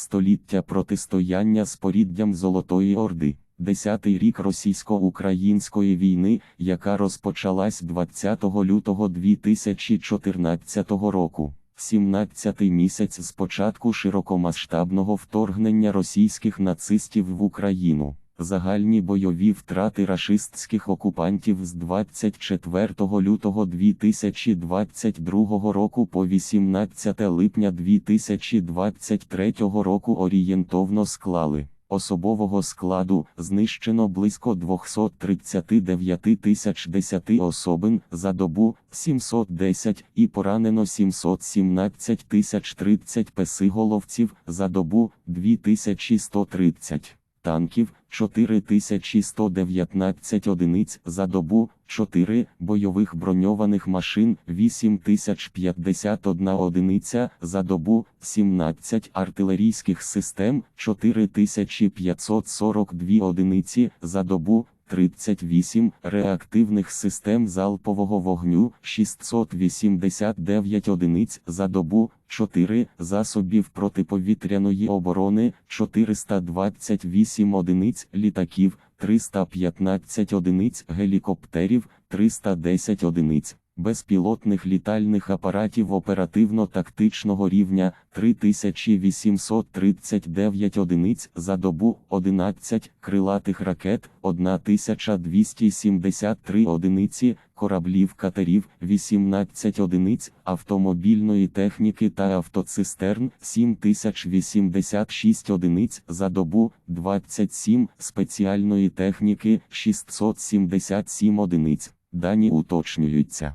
Століття протистояння споріддям Золотої Орди. Десятий рік російсько-української війни, яка розпочалась 20 лютого 2014 року. 17-й місяць з початку широкомасштабного вторгнення російських нацистів в Україну. Загальні бойові втрати рашистських окупантів з 24 лютого 2022 року по 18 липня 2023 року орієнтовно склали. Особового складу знищено близько 239 тисяч 10 особин за добу 710 і поранено 717 тисяч 30 песиголовців за добу 2130 танків 4119 одиниць за добу, 4 бойових броньованих машин 8051 одиниця за добу, 17 артилерійських систем 4542 одиниці за добу. 38 реактивних систем залпового вогню 689 одиниць за добу, 4 засобів протиповітряної оборони 428 одиниць літаків, 315 одиниць гелікоптерів, 310 одиниць безпілотних літальних апаратів оперативно-тактичного рівня 3839 одиниць за добу, 11 крилатих ракет, 1273 одиниці, кораблів катерів, 18 одиниць, автомобільної техніки та автоцистерн, 7086 одиниць за добу, 27 спеціальної техніки, 677 одиниць. Дані уточнюються.